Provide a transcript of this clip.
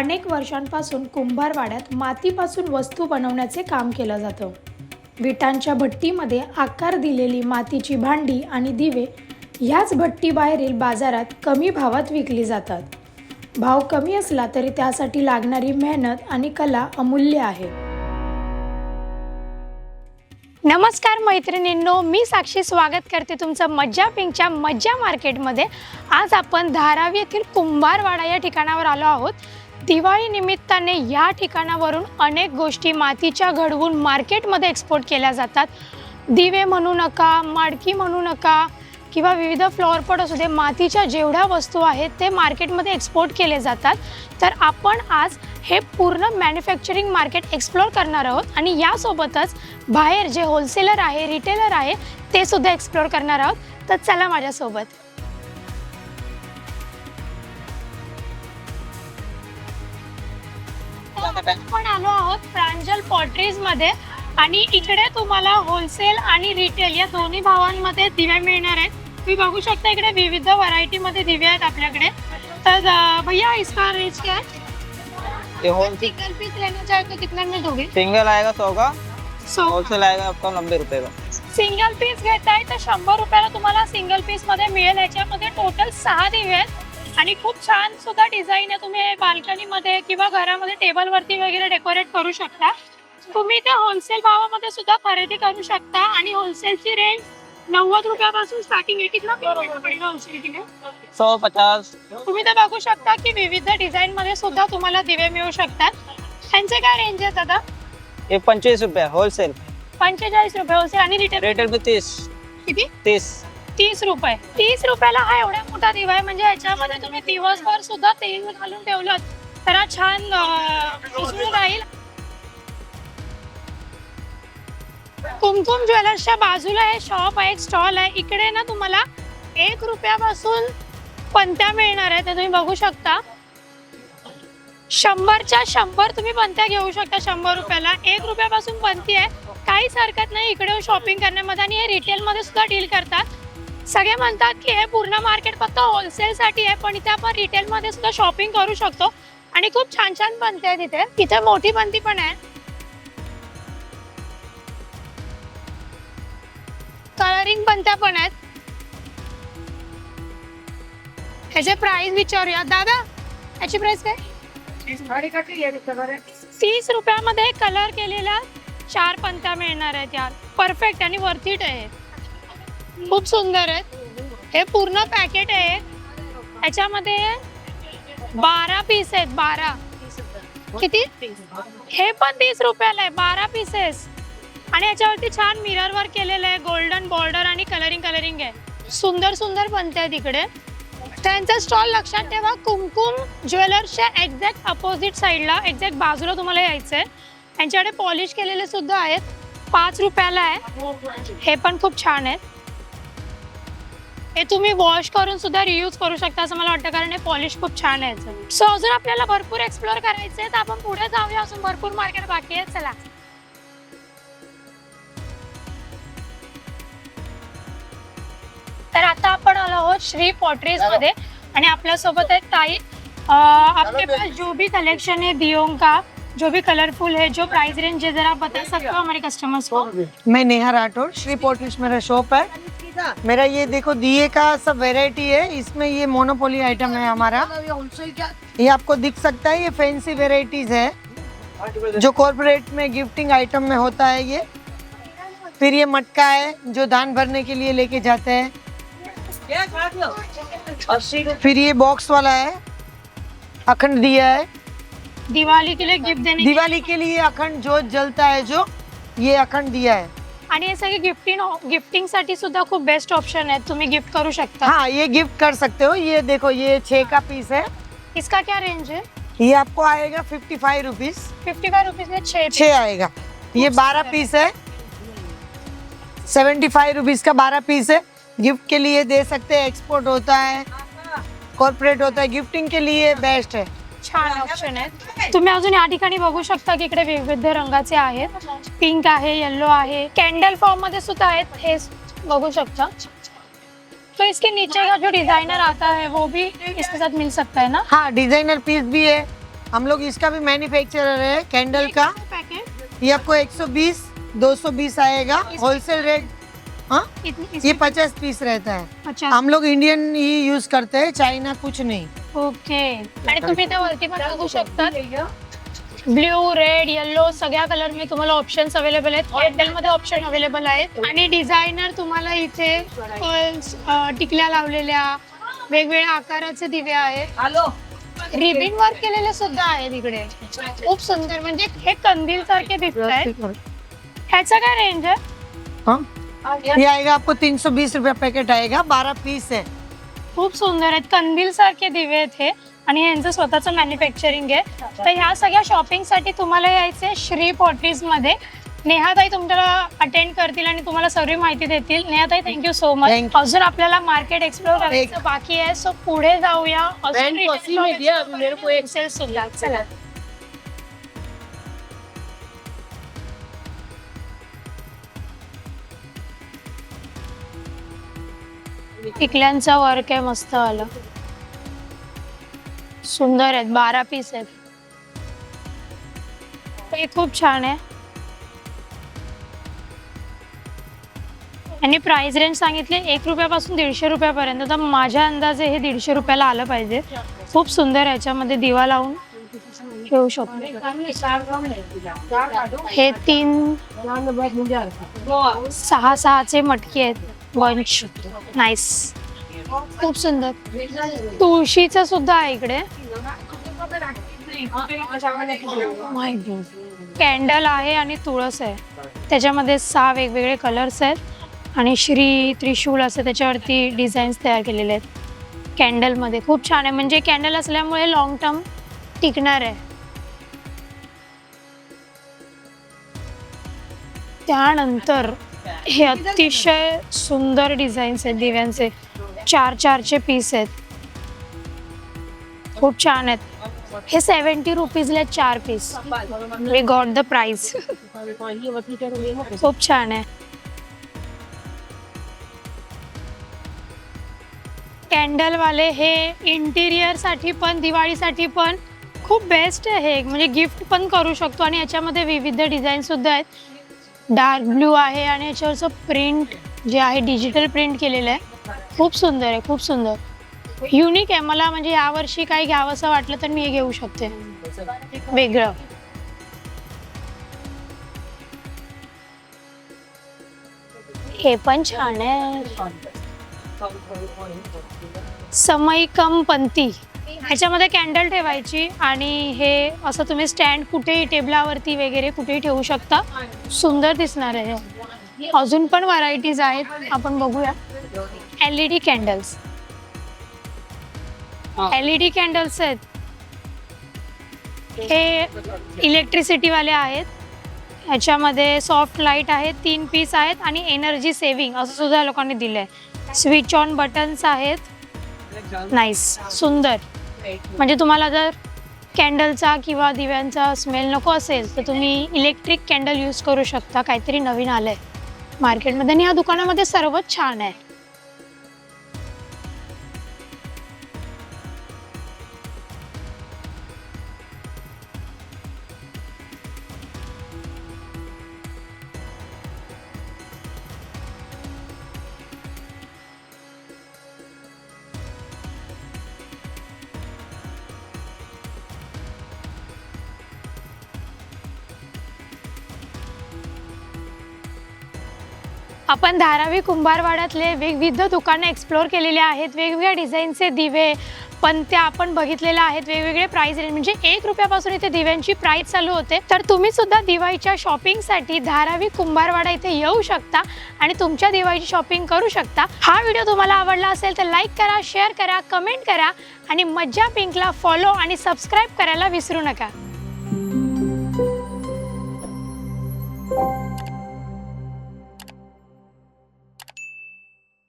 अनेक वर्षांपासून कुंभारवाड्यात मातीपासून वस्तू बनवण्याचे काम केलं जातं. विटांच्या भट्टीमध्ये आकार दिलेली मातीची भांडी आणि दिवे ह्याच भट्टीबाहेरील बाजारात कमी भावात विकली जातात. भाव कमी असला तरी त्यासाठी लागणारी मेहनत आणि कला अमूल्य आहे. नमस्कार मैत्रिणींनो मी साक्षी स्वागत करते तुमचं मज्जा पिंकच्या मज्जा मार्केटमध्ये. आज आपण धारावी येथील कुंभारवाडा या ठिकाणावर आलो आहोत. दिवाळी निमित्ताने या ठिकाणावरून अनेक गोष्टी मातीच्या घडवून मार्केटमध्ये एक्सपोर्ट केल्या जातात. दिवे म्हणू नका माडकी म्हणू नका किंवा विविध फ्लॉवर पॉट असू दे मातीच्या जेवढ्या वस्तू आहेत ते मार्केटमध्ये एक्सपोर्ट केले जातात. तर आपण आज हे पूर्ण मॅन्युफॅक्चरिंग मार्केट एक्सप्लोअर करणार आहोत आणि यासोबतच बाहेर जे होलसेलर आहे रिटेलर आहे ते सुद्धा एक्सप्लोअर करणार आहोत. तर चला माझ्यासोबत. आपण आलो आहोत प्रांजल पॉटरीजमध्ये. आणि इकडे तुम्हाला होलसेल आणि रिटेल या दोन्ही भावांमध्ये दिवे मिळणार आहेत. तुम्ही बघू शकता इकडे विविध व्हरायटी मध्ये दिवे आहेत आपल्याकडे. तर अं, भैया इसका रेंज क्या है? ये होल सिंगल पीस लेना चाहे तो कितने में दोगे? सिंगल आएगा सौ का? सो होलसेल आएगा आपका नब्बे रुपए का। सिंगल पीस घेताय तर शंभर रुपयाला तुम्हाला सिंगल पीसमध्ये मिळेल. याच्यामध्ये टोटल सहा दिवे आहेत. आणि खूप छान सुद्धा डिझाईन आहे. तुम्ही बाल्कनी मध्ये किंवा घरामध्ये टेबल वरती वगैरे डेकोरेट करू शकता. तुम्ही ते होलसेल भावामध्ये सुद्धा खरेदी करू शकता. आणि होलसेलची रेंज नव्वद रुपयापासून स्टार्टिंग आहे. कितना होलसेल सौ पचास. तुम्ही ते बघू शकता की विविध डिझाईन मध्ये सुद्धा तुम्हाला दिवे मिळू शकतात. त्यांचे काय रेंज आहेत आता ये पंचवीस रुपये होलसेल. पंचेचाळीस रुपये होलसेल आणि रिटेल रेटेल तीस. किती? तीस. तीस रुपये. तीस रुपयाला हा एवढा मोठा दिवा आहे. म्हणजे याच्यामध्ये तुम्ही दिवसभर सुद्धा तेल घालून ठेवलं तर हा छान उजळून राहील. कुमकुम ज्वेलर्सच्या बाजूला हे शॉप आहे स्टॉल आहे. इकडे ना तुम्हाला एक रुपयापासून पंत्या मिळणार आहे. ते तुम्ही बघू शकता. शंभरच्या शंभर तुम्ही पंत्या घेऊ शकता शंभर रुपयाला. एक रुपयापासून पंती आहे. काहीच हरकत नाही. इकडे शॉपिंग करण्यामध्ये आणि हे रिटेलमध्ये सुद्धा डील करतात. सगळे म्हणतात की हे पूर्ण मार्केट फक्त होलसेलसाठी आहे पण इथे आपण रिटेलमध्ये सुद्धा शॉपिंग करू शकतो. आणि खूप छान छान बनते आहेत तिथे मोठी बनती पण आहे. कलरिंग बनत्या पण आहेत. ह्याचे प्राइस विचारूया. दादा याची प्राइस काय? तीस रुपयामध्ये कलर केलेल्या चार पंत्या मिळणार आहेत यार. परफेक्ट आणि वर्थिट आहे. खूप सुंदर आहेत. हे पूर्ण पॅकेट आहे. याच्यामध्ये बारा पीस आहेत बारा. किती? हे पण तीस रुपयाला आहे बारा पीसेस आणि याच्यावरती छान मिरर वर्क केलेलं आहे गोल्डन बॉर्डर आणि कलरिंग कलरिंग आहे. सुंदर सुंदर बनते तिकडे. त्यांचा स्टॉल लक्षात ठेवा कुमकुम ज्वेलर्सच्या एक्झॅक्ट अपोजिट साईडला एक्झॅक्ट बाजूला तुम्हाला यायचं आहे यांच्याकडे पॉलिश केलेले सुद्धा आहेत. पाच रुपयाला आहे. हे पण खूप छान आहेत हे तुम्ही वॉश करून सुद्धा रियूज करू शकता असं मला वाटतं कारण हे पॉलिश खूप छान आहे सो अजून आपल्याला भरपूर एक्सप्लोअर करायचं आहे तर आपण पुढे जाऊया. अजून भरपूर मार्केट बाकी आहे चला. तर आता आपण आलो आहोत श्री पॉटरीजमध्ये. आणि आपल्यासोबत आहे ताई. अं, आपके पास जो भी कलेक्शन है दियों का जो भी कलरफुल है जो प्राइस रेंज है जरा बता सकते हो हमारे कस्टमर्स को? मैं नेहा राठौर श्री पोर्टलिश मेरा शॉप है। मेरा ये देखो दिए का सब वेराइटी है। इसमें ये मोनोपोली आइटम है हमारा। ये आपको दिख सकता है ये फैंसी वेराइटीज है। जो कॉर्पोरेट में गिफ्टिंग आइटम में होता है ये। फिर ये मटका है जो दान भरने के लिए लेके जाते हैं। फिर ये बॉक्स वाला है अखंड दिया है। दिवाली के लिए गिफ्ट देने दिवाली के लिए अखंड जोत जलता है जो ये अखंड दिया है। आणि हे सगळे गिफ्टिंग गिफ्टिंग साठी सुद्धा खूप बेस्ट ऑप्शन आहे. तुम्ही गिफ्ट करू शकता. हाँ ये गिफ्ट कर सकते हो. ये देखो ये छः का पीस है. इसका क्या रेंज है? ये आपको आएगा fifty five rupees fifty five rupees में छः छः आएगा. ये बारह पीस है. सेवेंटी फाइव रुपीज़ का बारह पीस है. गिफ्ट के लिए दे सकते हैं एक्सपोर्ट होता है कॉर्पोरेट होता है. गिफ्टिंग के लिए बेस्ट है. छान ऑप्शन आहे तुम्ही अजून या ठिकाणी बघू शकता की इकडे विविध रंगाचे आहेत. पिंक आहे येल्लो आहे. कॅन्डल फॉर्म मध्ये सुद्धा आहेत. हे बघू शकता. तो इसके नीचे का जो डिज़ाइनर आता है वो भी इसके साथ मिल सकता है ना? हाँ डिज़ाइनर पीस भी है. हम लोग इसका भी मैन्युफैक्चरर है कैंडल का. पैकेट. ये आपको 120 220 आएगा. होलसेल रेट हाँ? ये 50 पीस रहता है. अच्छा हम लोग इंडियन ही यूज़ करते हैं चाइना कुछ नहीं. ओके. आणि तुम्ही त्या वरती पण बघू शकता ब्ल्यू रेड येलो सगळ्या कलरमध्ये तुम्हाला ऑप्शन्स अवेलेबल आहेत. एअरटेल मध्ये ऑप्शन अवेलेबल आहेत. आणि डिझायनर तुम्हाला इथे अं, टिकल्या लावलेल्या वेगवेगळ्या आकाराचे दिवे आहेत. रिबिन वर्क केलेले सुद्धा आहेत इकडे. खूप सुंदर. म्हणजे हे कंदील सारखे दिसत आहेत ह्याचा काय रेंज आहे? हाँ? ये. आएगा आपको 320 रुपया पैकेट आएगा. 12 पीस है. खूप सुंदर आहेत. कंदील सारखे दिवे आहेत हे. आणि यांचं स्वतःचं मॅन्युफॅक्चरिंग आहे. तर ह्या सगळ्या शॉपिंगसाठी तुम्हाला यायचे श्री पॉटरीजमध्ये. नेहाताई तुमच्याला अटेंड करतील आणि तुम्हाला सर्व माहिती देतील. नेहाताई थँक्यू सो मच. अजून आपल्याला मार्केट एक्सप्लोर करायचं बाकी आहे सो पुढे जाऊया. अजून सुद्धा चला. टिकल्यांचा वर्क आहे मस्त आलं. सुंदर आहेत बारा पीस आहेत. हे खूप छान आहे. आणि प्राइस रेंज सांगितले एक रुपयापासून दीडशे रुपयापर्यंत. तर माझ्या अंदाजे हे दीडशे रुपयाला आलं पाहिजे. खूप सुंदर आहे याच्यामध्ये दिवा लावून ठेवू शकतो. हे तीन सहा सहाचे मटके आहेत. बंच नाईस खूप सुंदर. तुळशीचं सुद्धा आहे इकडे. Oh कॅन्डल आहे आणि तुळस आहे. त्याच्यामध्ये सहा वेगवेगळे कलर्स आहेत. आणि श्री त्रिशूल असं त्याच्यावरती डिझाईन्स तयार केलेले आहेत. कॅन्डलमध्ये खूप छान आहे. म्हणजे कॅन्डल असल्यामुळे लॉंग टर्म टिकणार आहे. त्यानंतर हे अतिशय सुंदर डिझाईन्स आहेत दिव्यांचे. चार चारचे पीस आहेत. खूप छान आहेत. हे सेवन्टी रुपीजला चार piece. We got the price खूप छान आहे. कॅन्डल वाले हे इंटिरियरसाठी पण दिवाळीसाठी पण खूप बेस्ट आहे. म्हणजे गिफ्ट पण करू शकतो आणि याच्यामध्ये विविध डिझाईन सुद्धा आहेत. डार्क ब्ल्यू आहे आणि याच्यावरचं प्रिंट जे आहे डिजिटल प्रिंट केलेलं आहे. खूप सुंदर आहे खूप सुंदर. युनिक आहे. मला म्हणजे यावर्षी काही घ्यावंसं वाटलं तर मी हे घेऊ शकते. वेगळं. हे पण छान आहे. समईकम पंथी ह्याच्यामध्ये कॅन्डल ठेवायची आणि हे असं तुम्ही स्टँड कुठेही टेबलावरती वगैरे कुठेही ठेवू शकता. सुंदर दिसणार आहे. अजून पण व्हरायटीज आहेत. आपण बघूया. L E D candles L E D candles आहेत. हे इलेक्ट्रिसिटीवाले आहेत. ह्याच्यामध्ये सॉफ्ट लाइट आहेत तीन पीस आहेत आणि एनर्जी सेव्हिंग असं सुद्धा लोकांनी दिलं आहे स्विच ऑन बटन्स आहेत. नाईस सुंदर. म्हणजे तुम्हाला जर कॅन्डलचा किंवा दिव्यांचा स्मेल नको असेल तर तुम्ही इलेक्ट्रिक कॅन्डल यूज करू शकता. काहीतरी नवीन आलंय मार्केटमध्ये. आणि या दुकानामध्ये सर्वच छान आहे. आपण धारावी कुंभारवाड्यातले विविध दुकानं एक्सप्लोर केलेले आहेत. वेगवेगळ्या डिझाईनचे दिवे पण त्या आपण बघितलेल्या आहेत. वेगवेगळे प्राईज रेंज म्हणजे एक रुपयापासून इथे दिव्यांची प्राईज चालू होते. तर तुम्ही सुद्धा दिवाळीच्या शॉपिंगसाठी धारावी कुंभारवाडा इथे येऊ शकता आणि तुमच्या दिवाळीची शॉपिंग करू शकता. हा व्हिडिओ तुम्हाला आवडला असेल तर लाईक करा शेअर करा कमेंट करा आणि मज्जा पिंकला फॉलो आणि सबस्क्राईब करायला विसरू नका.